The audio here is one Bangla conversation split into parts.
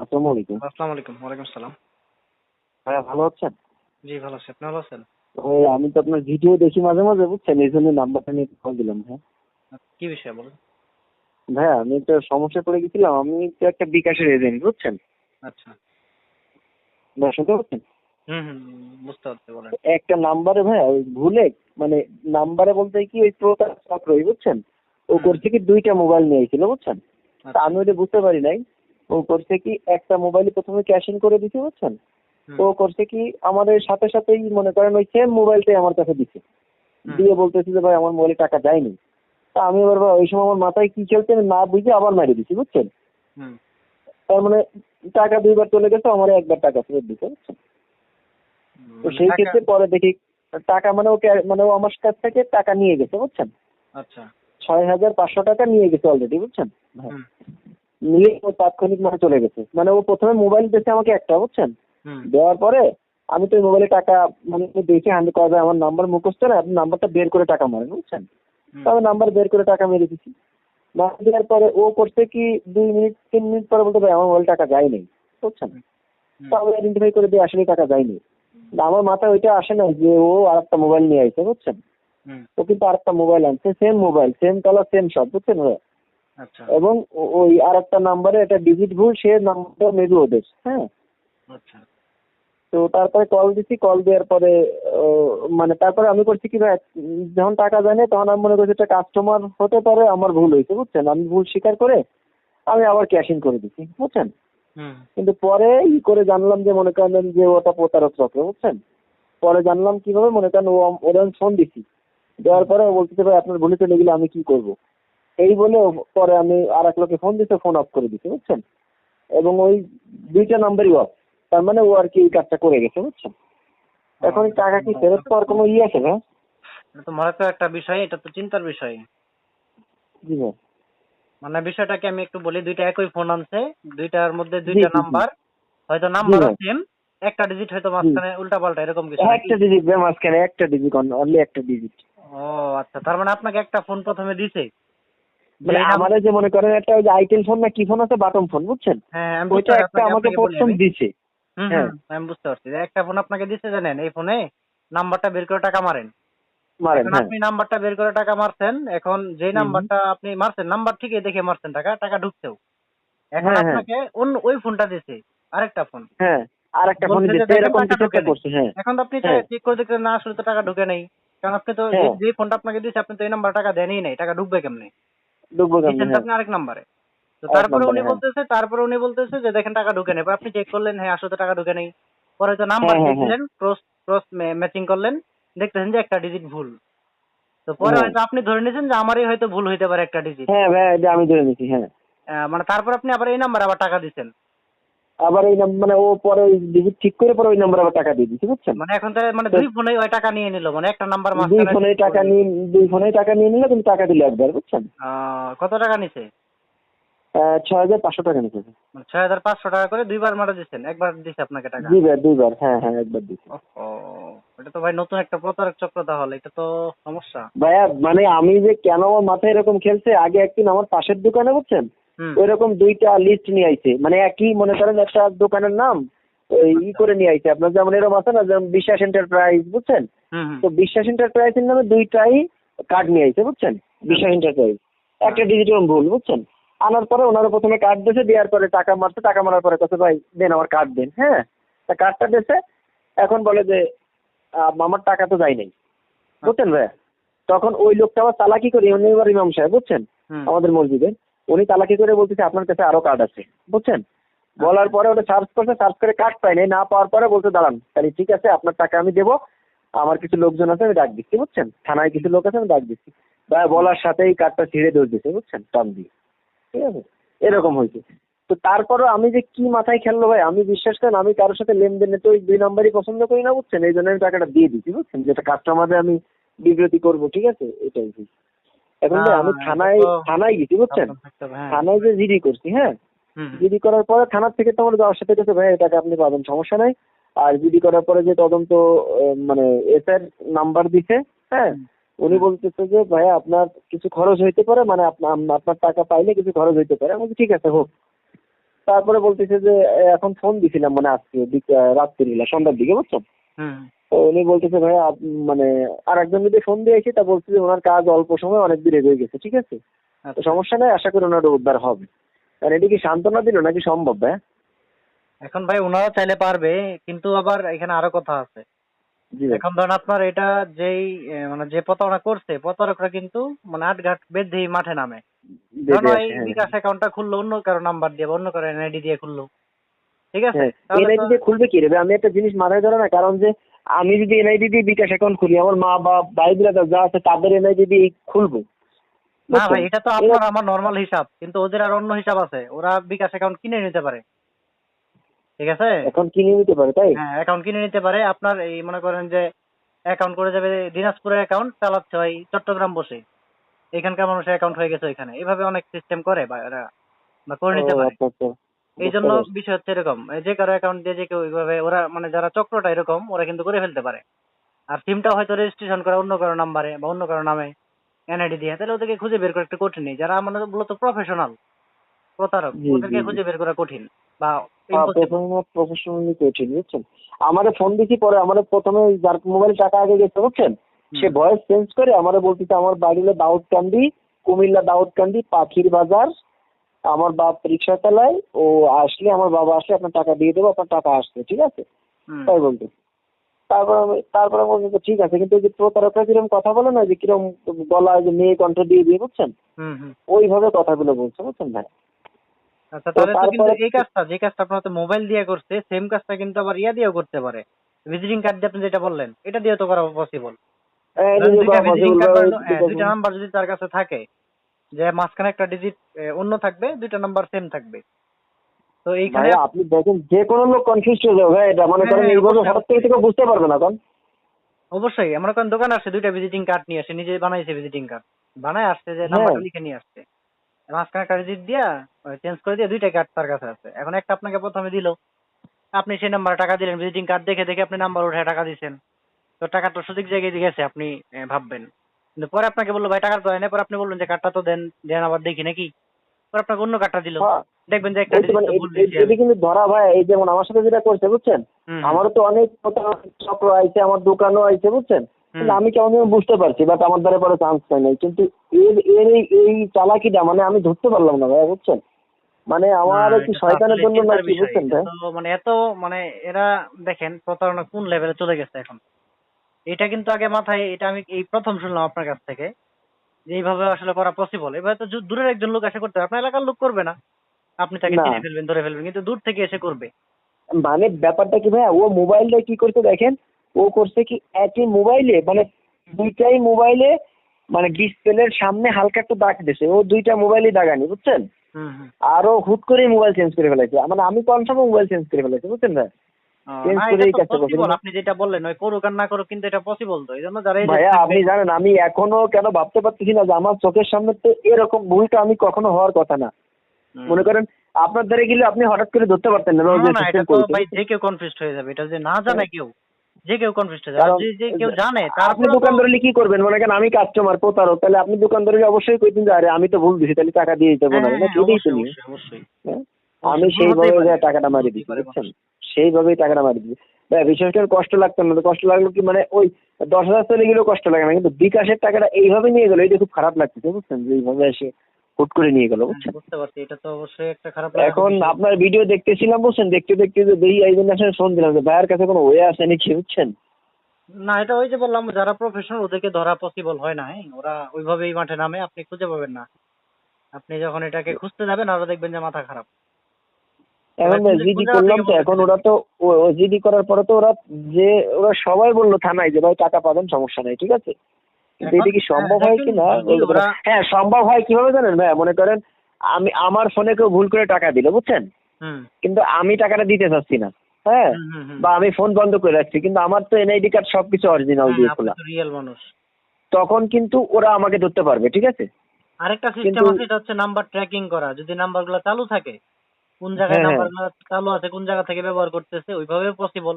আসসালামু আলাইকুম। আসসালামু আলাইকুম ওয়ালাইকুম সালাম ভাইয়া ভালো আছেন? জি ভালো আছি। আপনি ভালো আছেন? ওই আমি তো আপনার ভিডিও দেখি মাঝে মাঝে বুঝছেন? এই জন্য নাম্বারটা নিয়ে কল দিলাম হ্যাঁ কি বিষয় বলুন? ভাইয়া আমি একটা সমস্যা পড়ে গেছিলাম। আমি তো একটা বিকাশের এজেন্ট বুঝছেন? আচ্ছা। ভাইয়া শুনতে পাচ্ছেন? একটা নাম্বারে ভাইয়া ওই ভুলে মানে নাম্বারে বলতে কি ওই প্রতার চক্রই বুঝছেন? ও। করছে কি দুইটা মোবাইল নিয়েছিল বুঝছেন? আচ্ছা, আমি ওটা বুঝতে পারি নাই। ও করছে কি একটা মোবাইল প্রথমে ক্যাশ ইন করে দিছে বুঝছেন? তো ও করছে কি আমাদের সাথে সাথেই মনে করেন ওই সেম মোবাইলটাই আমার কাছে দিছে। দিয়ে বলতেছি যে ভাই আমার মোবাইলে টাকা যায়নি। তা আমি এবার ভাই ওই সময় আমার মাথায় কি চলছে আমি না বুঝে আবার মেরে দিছি বুঝছেন? তার মানে টাকা দুইবার চলে গেছে আমার একবার টাকা ফেরত দিছে বুঝছেন? তো সেই ক্ষেত্রে পরে দেখি টাকা মানে ও কে- মানে ও আমার কাছ থেকে টাকা নিয়ে গেছে বুঝছেন? আচ্ছা। ছয় হাজার পাঁচশো টাকা নিয়ে গেছে অলরেডি বুঝছেন? নিয়ে ও তাৎক্ষণিক মানে চলে গেছে। মানে ও প্রথমে মোবাইল দিয়েছে আমাকে একটা বুঝছেন? দেওয়ার পরে আমি তো মোবাইলে টাকা মানে দেখে আমি কবে আমার নাম্বার মুখস্থ না আপনি নাম্বারটা বের করে টাকা মারেন বুঝছেন? তবে নাম্বার বের করে টাকা মেরে দিছি মারা দেওয়ার পরে ও করছে কি দুই মিনিট তিন মিনিট পরে বলতে ভাই আমার মোবাইল টাকা যায়নি বুঝছেন? হুম, তো আমি আইডেন্টিফাই করে দিয়ে আসলে টাকা যায়নি। আমার মাথায় ওইটা আসে না যে ও আর একটা মোবাইল নিয়ে আসছে বুঝছেন? ও কিন্তু আর একটা মোবাইল আনছে same mobile same colour same সব বুঝছেন ভাই? আচ্ছা। এবং ওই আর একটা নাম্বারে একটা ডিজিট ভুল সে নাম্বারটা মেবি ওদের হ্যাঁ? আচ্ছা। তো তারপরে কল দিছি কল দেওয়ার পরে মানে তারপরে আমি করছি কি ভাই যখন টাকা জানে তখন আমি মনে করছি একটা কাস্টমার হতে পারে আমার ভুল হয়েছে বুঝছেন? আমি ভুল স্বীকার করে আমি আবার ক্যাশ ইন করে দিছি বুঝছেন? কিন্তু পরে ই করে জানলাম যে মনে করেন যে ওটা প্রতারক চক্র বুঝছেন? পরে জানলাম কীভাবে মনে করেন ও ওরা ফোন দিছি। দেওয়ার পরে বলতেছে ভাই আপনার ভুলে চলে গেলে আমি কি করব? এই বলে পরে আমি আর এক লোকে ফোন দিতে ফোন অফ করে দিছি বুঝছেন? এবং ওই দুইটা নাম্বারই অফ তার মানে ও আর কি এই কাজটা করে গেছে বুঝছেন? এখন টাকা কি ফেরত পাওয়ার কোনো ইয়ে আছে না তো মারাত্মক একটা বিষয় এটা তো চিন্তার বিষয়। জি ভাই। মানে বিষয়টাকে আমি একটু বলি দুইটা একই ফোন আনছে দুইটার মধ্যে দুইটা। নাম্বার হয়তো নাম্বার সেম একটা ডিজিট হয়তো মাঝখানে উল্টা পাল্টা এরকম কিছু একটা ডিজিট মাঝখানে একটা ডিজিট অনলি একটা ডিজিট ও আচ্ছা তার মানে আপনাকে একটা ফোন প্রথমে দিছে? মানে আমাদের যে মনে করেন একটা ওই যে আইটেল ফোন না কি ফোন আছে? বাটন ফোন বুঝছেন? হ্যাঁ ওইটা একটা আমাকে প্রথম দিছে। হ্যাঁ। আমি বুঝতে পারছি। একটা ফোন আপনাকে দিচ্ছে জানেন এই ফোনে নাম্বারটা বের করে টাকা মারেন। মারেন হ্যাঁ। আপনি নাম্বারটা বের করে টাকা মারছেন এখন যে নাম্বারটা আপনি মারছেন নাম্বার ঠিকই দেখে মারছেন টাকা টাকা ঢুকছেও। এখন হ্যাঁ। আপনাকে অন্য ওই ফোনটা দিছে আরেকটা ফোন হ্যাঁ আর একটা ফোন দিতে এরকম কিছু একটা করছে হ্যাঁ। এখন আপনি। চেক করে দেখলেন না আসলে তো টাকা ঢুকে নেই। কারণ আপনি তো। যে ফোনটা আপনাকে দিয়েছে আপনি তো এই নাম্বার টাকা দেনই নাই টাকা ঢুকবে কেমনে? ঢুকবো কেমনে হ্যাঁ। আপনি আরেক নাম্বারে। তো তারপরে উনি হ্যাঁ। বলতেছে তারপরে উনি বলতেছে যে দেখেন টাকা ঢুকে নেই। আপনি চেক করলেন হ্যাঁ আসলে টাকা ঢুকে নেই। পরে তো নাম্বার হ্যাঁ, দিয়েছিলেন ক্রস ক্রস ম্যাচিং করলেন দেখতেছেন যে একটা ডিজিট ভুল। তো পরে হ্যাঁ। হয়তো আপনি ধরে নিয়েছেন যে আমারই হয়তো ভুল হইতে পারে একটা ডিজিট হ্যাঁ ভাই এটা আমি ধরে নিয়েছি হ্যাঁ। মানে তারপর আপনি আবার এই নাম্বার আবার টাকা দিচ্ছেন। আবার এই মানে ও পরে ওই ডিজিট ঠিক করে পরে ওই নাম্বার আবার টাকা দিয়ে দিচ্ছে বুঝছেন? মানে এখন তাহলে মানে দুই ফোনে ওই টাকা নিয়ে নিল মানে একটা নাম্বার দুই ফোনে টাকা নিয়ে দুই ফোনে টাকা নিয়ে নিল কিন্তু টাকা দিলে একবার বুঝছেন? কত টাকা নিছে? ছয় হাজার পাঁচশো টাকা নিচ্ছে মানে ছয় হাজার পাঁচশো টাকা করে দুইবার মারা দিচ্ছেন একবার দিছে আপনাকে টাকা? দুইবার দুইবার হ্যাঁ হ্যাঁ একবার দিচ্ছি এটা তো ভাই নতুন একটা প্রতারক চক্র তাহলে এটা তো সমস্যা। ভাইয়া মানে আমি যে কেন আমার মাথায় এরকম খেলছে আগে একদিন আমার পাশের দোকানে বুঝছেন? ওইরকম দুইটা লিস্ট নিয়ে আইছে মানে একই মনে করেন একটা দোকানের নাম ওই ই করে নিয়ে আইছে। আপনার যেমন এরকম আছে না যেমন বিশ্বাস এন্টারপ্রাইজ বুঝছেন? তো বিশ্বাস এন্টারপ্রাইজের নামে দুইটাই কার্ড নিয়ে আইছে বুঝছেন? বিশ্বাস এন্টারপ্রাইজ একটা ডিজিটাল ভুল বুঝছেন? আনার পরে ওনারা প্রথমে কার্ড দিয়েছে দেওয়ার পরে টাকা মারছে টাকা মারার পরে কাছে ভাই দেন আমার কার্ড দেন। হ্যাঁ? তা কার্ডটা দিয়েছে এখন বলে যে আমার টাকা তো যায় নাই। বুঝছেন ভাই তখন ওই লোকটা আবার চালাকি করে উনি এবার ইমাম সাহেব বুঝছেন? আমাদের মসজিদে উনি তালাকি করে বলতেছে আপনার কাছে আরও কার্ড আছে। বুঝছেন? বলার পরে ওটা সার্চ করছে সার্চ করে কার্ড পাই নাই না পাওয়ার পরে বলতে দাঁড়ান তাহলে ঠিক আছে আপনার টাকা আমি দেবো আমার কিছু লোকজন আছে আমি ডাক দিচ্ছি বুঝছেন? থানায় কিছু লোক আছে আমি ডাক দিচ্ছি। বলার সাথেই কার্ডটা ছিঁড়ে দিচ্ছে বুঝছেন? টান দিয়ে। ঠিক আছে? এরকম হয়েছে। তো তারপরও আমি যে কি মাথায় খেললো ভাই আমি বিশ্বাস করেন আমি কারোর সাথে লেনদেনে তো ওই দুই নম্বরই পছন্দ করি না বুঝছেন? এই জন্য আমি টাকাটা দিয়ে দিচ্ছি বুঝছেন যেটা কাস্টমারে আমি বিবৃতি করব ঠিক আছে? এটাই এখন ভাই আমি থানায় থানায় গেছি বুঝছেন? হ্যাঁ। থানায় যে জিডি করছি হ্যাঁ। জিডি করার পরে থানার থেকে তোমার যাওয়ার সাথে কাছে ভাই এটাকে আপনি পাবেন সমস্যা নাই। আর জিডি করার পরে যে তদন্ত মানে এসআর নাম্বার দিছে হ্যাঁ? উনি বলতেছে যে ভাইয়া আপনার কিছু খরচ হইতে পারে মানে আপনার টাকা পাইলে কিছু খরচ হইতে পারে। আমি ঠিক আছে হোক। তারপরে বলতেছে যে এখন ফোন দিছিলাম মানে আজকে আহ, রাত্রিবেলা সন্ধ্যার দিকে বুঝছেন হুম। তো উনি বলতেছে ভাই মানে আর একজন যদি ফোন দিয়েছি তা বলছে যে ওনার কাজ অল্প সময় অনেক দূরে হয়ে গেছে ঠিক আছে? তো আচ্ছা। সমস্যা নাই আশা করি ওনার উদ্ধার হবে। আর এটা কি সান্ত্বনা দিল নাকি সম্ভব ভাই? এখন ভাই ওনারা চাইলে পারবে কিন্তু আবার এখানে আরও কথা আছে। এখন ধরেন আপনার এটা যেই মানে যে প্রতারণা করছে প্রতারকরা কিন্তু মানে আটঘাট বেঁধেই মাঠে নামে। হ্যাঁ। বিকাশ অ্যাকাউন্টটা খুললো অন্য কারও নাম্বার দিয়ে অন্য কারও এনআইডি দিয়ে খুললো। ঠিক আছে? হ্যাঁ এনআইডি দিয়ে খুলবে কি রে? আমি একটা জিনিস মাথায় ধরে না কারণ যে আমি যদি এনআইডি দিয়ে বিকাশ অ্যাকাউন্ট খুলি আমার মা বা ভাই যা আছে তাদের এনআইডি দিয়ে খুলবো। না ভাই এটা তো আপনার আমার নর্মাল হিসাব কিন্তু ওদের আর অন্য হিসাব আছে। ওরা বিকাশ অ্যাকাউন্ট কিনে নিতে পারে। ঠিক আছে? এখন কিনে নিতে পারে তাই? হ্যাঁ অ্যাকাউন্ট কিনে নিতে পারে। আপনার এই মনে করেন যে অ্যাকাউন্ট করে যাবে দিনাজপুরের অ্যাকাউন্ট চালাচ্ছে হয় চট্টগ্রাম বসে। এখানকার মানুষের অ্যাকাউন্ট হয়ে গেছে ওইখানে। এভাবে অনেক সিস্টেম করে বা এরা বা করে নিতে পারে। আচ্ছা, আচ্ছা। এই জন্য বিষয় হচ্ছে এরকম। যে কারও অ্যাকাউন্ট দিয়ে যে কেউ ওইভাবে ওরা মানে যারা চক্রটা এরকম ওরা কিন্তু করে ফেলতে পারে। আর সিমটা হয়তো রেজিস্ট্রেশন করা অন্য কারও নাম্বারে বা অন্য কারও নামে এনআইডি দিয়ে। তাহলে ওদেরকে খুঁজে বের করা একটু কঠিন যারা মানে মূলত প্রফেশনাল প্রতারক ওদেরকে। খুঁজে বের করা কঠিন। বা। প্রথমে প্রফেশনালি বুঝছেন? আমারে ফোন দেখি পরে আমারে প্রথমে যার মোবাইল টাকা আগে গেছে বুঝছেন? সে। ভয়েস চেঞ্জ করে আমারে বলতেছে আমার বাড়ি হলো দাউদকান্দি কুমিল্লা দাউদকান্দি পাখির বাজার। আমার বাপ রিক্সা চালায় ও আসলে আমার বাবা আসলে আপনার টাকা দিয়ে দেবো আপনার টাকা আসছে ঠিক আছে? তাই বলতে তারপর আমি তারপরে বলছি ঠিক আছে। কিন্তু যে প্রতারকরা কীরকম কথা বলে না যে কীরকম গলায় যে মেয়ে কণ্ঠ দিয়ে দিয়ে বুঝছেন? ওইভাবে কথাগুলো বলছে বুঝছেন ভাই? আচ্ছা তাহলে তো কিন্তু এই কাজটা যে কাজটা আপনার তো মোবাইল দিয়ে করছে সেম কাজটা কিন্তু আবার ইয়া দিয়েও করতে পারে। ভিজিটিং কার্ড দিয়ে আপনি যেটা বললেন এটা দিয়েও তো করা পসিবল হ্যাঁ, দুইটা নাম্বার যদি তার কাছে থাকে যে মাঝখানে একটা ডিজিট অন্য থাকবে দুইটা নাম্বার সেম থাকবে। তো এইখানে আপনি দেখেন যে কোনো লোক কনফিউজ হয়ে যাবে ভাই এটা মনে করেন হ্যাঁ, এইভাবে হঠাৎ করে থেকে বুঝতে পারবে না কারণ অবশ্যই আমরা কোন দোকান আসছে দুইটা ভিজিটিং কার্ড নিয়ে আসে নিজে বানাইছে ভিজিটিং কার্ড বানায় আসছে যে হ্যাঁ। নাম্বারটা লিখে নিয়ে আসছে। মাঝখানে একটা ডিজিট দিয়া চেঞ্জ করে দিয়ে দুইটা কার্ড তার কাছে আছে। এখন একটা আপনাকে প্রথমে দিল আপনি সেই নাম্বারে টাকা দিলেন ভিজিটিং কার্ড দেখে দেখে আপনি নাম্বার উঠে টাকা দিচ্ছেন তো টাকা তো সঠিক জায়গায় দিয়ে গেছে আপনি ভাববেন। কিন্তু পরে আপনাকে বলল ভাই টাকা তো দেয় না পরে আপনি বললেন যে কার্ডটা তো দেন দেন আবার দেখি নাকি? পরে আপনাকে অন্য কার্ডটা দিল। হ্যাঁ, দেখবেন যে একটা তো মানে এটা কিন্তু ধরা ভাই এই যেমন আমার সাথে যেটা করছে বুঝছেন? আমারও তো অনেক চক্র আইছে আমার দোকানও আইছে বুঝছেন? কিন্তু আমি কেমন যেন বুঝতে পারছি বাট আমার দ্বারা পরে চান্স পাই নাই। কিন্তু এর এর এই- এই চালাকিটা মানে আমি ধরতে পারলাম না ভাই বুঝছেন? মানে আমার কি শয়তানের জন্য নাকি বুঝছেন ভাই? মানে এত মানে এরা দেখেন প্রতারণা কোন লেভেলে চলে গেছে এখন? এটা কিন্তু আগে মাথায় এটা আমি এই প্রথম শুনলাম আপনার কাছ থেকে যে এইভাবে আসলে করা পসিবল এভাবে তো দূরের একজন লোক এসে করতে। আপনার এলাকার লোক করবে না। আপনি তাকে। চিনে ফেলবেন ধরে ফেলবেন কিন্তু দূর থেকে এসে করবে। মানে ব্যাপারটা কি ভাই ও মোবাইলটা কি করতে দেখেন? ও করছে কি একই মোবাইলে মানে দুইটাই মোবাইলে মানে ডিসপ্লের সামনে হালকা একটু দাগ দিছে ও দুইটা মোবাইলই দাগানি বুঝছেন? আর ও হুট করে মোবাইল চেঞ্জ করে ফেলেছে মানে আমি কনফার্ম মোবাইল চেঞ্জ করে ফেলেছি বুঝছেন ভাই? ও, Change না, করেই এটা তো কাজটা করছে। possible, আপনি যেটা বললেন ওই করুক আর না করুক কিন্তু এটা পসিবল তো এই যারা ভাইয়া আপনি জানেন আমি এখনও কেন ভাবতে পারতেছি না যে আমার চোখের সামনে তো এরকম ভুলটা আমি কখনো হওয়ার কথা না। মনে করেন আপনার দ্বারা গেলে আপনি হঠাৎ করে ধরতে পারতেন না না, ও যে না, এটা system তো করেছে। ভাই যে কেউ কনফিউজ হয়ে যাবে এটা যে না জানে কেউ। যে কেউ কনফিউজ হয়ে যাবে যে যে কেউ জানে আপনি তারপরে দোকান ধরলে কি করবেন? মনে করেন আমি কাস্টমার প্রতারক তাহলে আপনি দোকান ধরে অবশ্যই কইতেন যে আরে আমি তো ভুল দিছি তাহলে টাকা দিয়ে দেবো না। হ্যাঁ, না হ্যাঁ, কেউই তো অবশ্যই, নেই অবশ্যই, অবশ্যই। হ্যাঁ? আমি সেইভাবে পারে। যা টাকাটা মারি পারে বুঝছেন? সেইভাবেই টাকাটা মারি দিচ্ছি ভাই বিশেষ করে কষ্ট লাগতো না কষ্ট লাগল কি মানে ওই দশ হাজার চলে গেলেও কষ্ট লাগে না কিন্তু বিকাশের টাকাটা এইভাবে নিয়ে গেলো এটা খুব খারাপ লাগতেছে বুঝছেন? যে এইভাবে এসে হুট করে নিয়ে গেল বুঝছেন? হ্যাঁ, বুঝতে পারছি। এটা তো অবশ্যই একটা খারাপ এখন আপনার ভিডিও দেখতেছিলাম বুঝছেন? দেখতে দেখতে যে দেখি এই জন্য আসলে ফোন দিলাম যে ভাইয়ের কাছে কোনো ওয়ে আসে নাকি? বুঝছেন? না এটা ওই যে বললাম যারা প্রফেশনাল ওদেরকে ধরা পসিবল হয় না? ওরা ওইভাবেই মাঠে নামে আপনি খুঁজে পাবেন না। আপনি যখন এটাকে খুঁজতে যাবেন আরও দেখবেন যে মাথা খারাপ। এখন জিডি করলাম তো এখন ওরা তো জিডি করার পরে তো ওরা যে ওরা সবাই বলল থানায় যে ভাই টাকা পাবেন সমস্যা নাই ঠিক আছে? কিন্তু এটা কি সম্ভব হ্যাঁ, হয় কি না? হ্যাঁ সম্ভব হয় কীভাবে জানেন ভাই মনে করেন আমি আমার ফোনে কেউ ভুল করে টাকা দিল বুঝছেন? কিন্তু আমি টাকাটা দিতে চাচ্ছি না হ্যাঁ। বা আমি ফোন বন্ধ করে রাখছি কিন্তু আমার তো এনআইডি কার্ড সবকিছু অরিজিনাল হ্যাঁ, দিয়ে খোলা। রিয়েল মানুষ। তখন কিন্তু ওরা আমাকে ধরতে পারবে ঠিক আছে? আরেকটা সিস্টেম আছে এটা হচ্ছে নাম্বার ট্র্যাকিং করা। যদি নাম্বারগুলো চালু থাকে কোন জায়গায় হ্যাঁ, হ্যাঁ। নাম্বারগুলো চালু আছে কোন জায়গা থেকে ব্যবহার করতেছে ওইভাবে পসিবল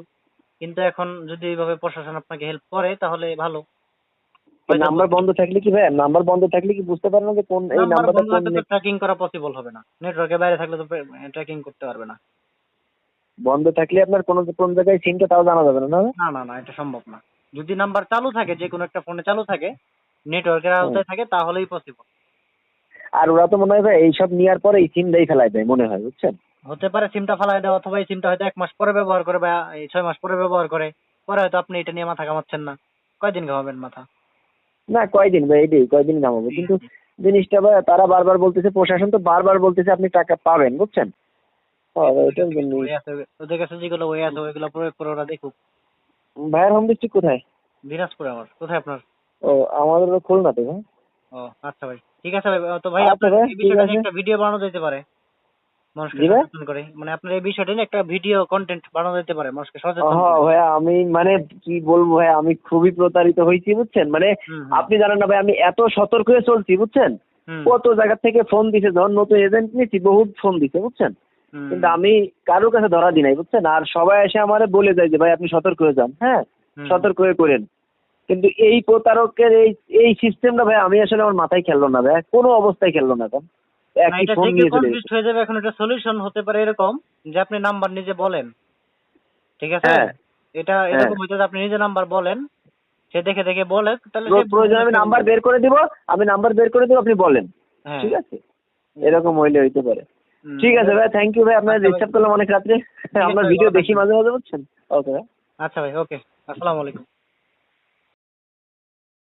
কিন্তু এখন যদি এইভাবে প্রশাসন আপনাকে হেল্প করে তাহলে ভালো। নাম্বার বন্ধ থাকলে কি ভাই? নাম্বার বন্ধ থাকলে কি বুঝতে পারেন না যে কোন এই নাম্বারটা কোন ট্র্যাকিং করা পসিবল হবে না। নেটওয়ার্কের বাইরে থাকলে তো ট্র্যাকিং করতে পারবে না। বন্ধ থাকলে আপনার কোন কোন জায়গায় সিমটা তাও জানা যাবে না না না না এটা সম্ভব না। যদি নাম্বার চালু থাকে যে কোনো একটা ফোনে চালু থাকে নেটওয়ার্কের আওতায় থাকে তাহলেই পসিবল আর ওরা তো মনে হয় ভাই এইসব নেওয়ার পরে এই সিমটাই ফেলাই দেয় মনে হয় বুঝছেন? হতে পারে সিমটা ফালাই দেওয়া অথবা এই সিমটা হয়তো এক মাস পরে ব্যবহার করে বা এই ছয় মাস পরে ব্যবহার করে। পরে হয়তো আপনি এটা নিয়ে মাথা কামাচ্ছেন না। কয়দিন ঘামাবেন মাথা? না কয়দিন ভাই এটাই কয়দিন নামাবো। কিন্তু জিনিসটা ভাই তারা বারবার বলতেছে প্রশাসন তো বারবার বলতেছে আপনি টাকা পাবেন বুঝছেন? হ্যাঁ, ওদের কাছে যেগুলো ওই আছে ওইগুলো ওরা দেখুক। ভাইয়ের হোম ডিস্ট্রিক্ট কোথায়? দিনাজপুরে আমার কোথায় আপনার? ও আমাদের হলো খুলনাতে ভাই। ও আচ্ছা ভাই ঠিক আছে ভাই তো ভাই আচ্ছা আপনার এই একটা ভিডিও বানানো যেতে পারে। মানুষকে সচেতন করে। মানে আপনার এই বিষয়টা নিয়ে একটা ভিডিও কন্টেন্ট বানানো যেতে পারে মানুষকে সচেতন হ্যাঁ। ভাই আমি মানে কি বলব ভাই আমি খুবই প্রতারিত হয়েছি বুঝছেন? মানে আপনি জানেন না ভাই আমি এত সতর্ক হয়ে চলছি বুঝছেন? কত জায়গা থেকে ফোন দিছে ধর নতুন এজেন্ট নিয়েছি বহুত ফোন দিছে বুঝছেন? কিন্তু আমি কারোর কাছে ধরা দিই নাই বুঝছেন? আর সবাই এসে আমারে বলে যায় যে ভাই আপনি সতর্ক হয়ে যান। হ্যাঁ? সতর্ক হয়ে করেন। কিন্তু এই প্রতারকের এই এই সিস্টেমটা ভাই আমি আসলে আমার মাথায় খেললো না ভাই কোনো অবস্থায় খেললো না না, একই ফোন নিয়ে চলে কনফিউজ হয়ে যাবে এখন এটা সলিউশন হতে পারে এরকম যে আপনি নাম্বার নিজে বলেন। ঠিক আছে? হ্যাঁ। এটা এরকম হইতে আপনি নিজে নাম্বার বলেন সে দেখে দেখে বলে তাহলে প্রয়োজন আমি নাম্বার বের করে দিব আমি নাম্বার বের করে দিব আপনি বলেন। হ্যাঁ, ঠিক আছে? এরকম হইলে হইতে পারে। ঠিক আছে ভাই থ্যাংক ইউ ভাই আপনার আচ্ছা ভাই। ডিস্টার্ব করলাম অনেক রাত্রে। আপনার ভিডিও দেখি মাঝে মাঝে বুঝছেন? ওকে আচ্ছা ভাই ওকে আসসালামু আলাইকুম।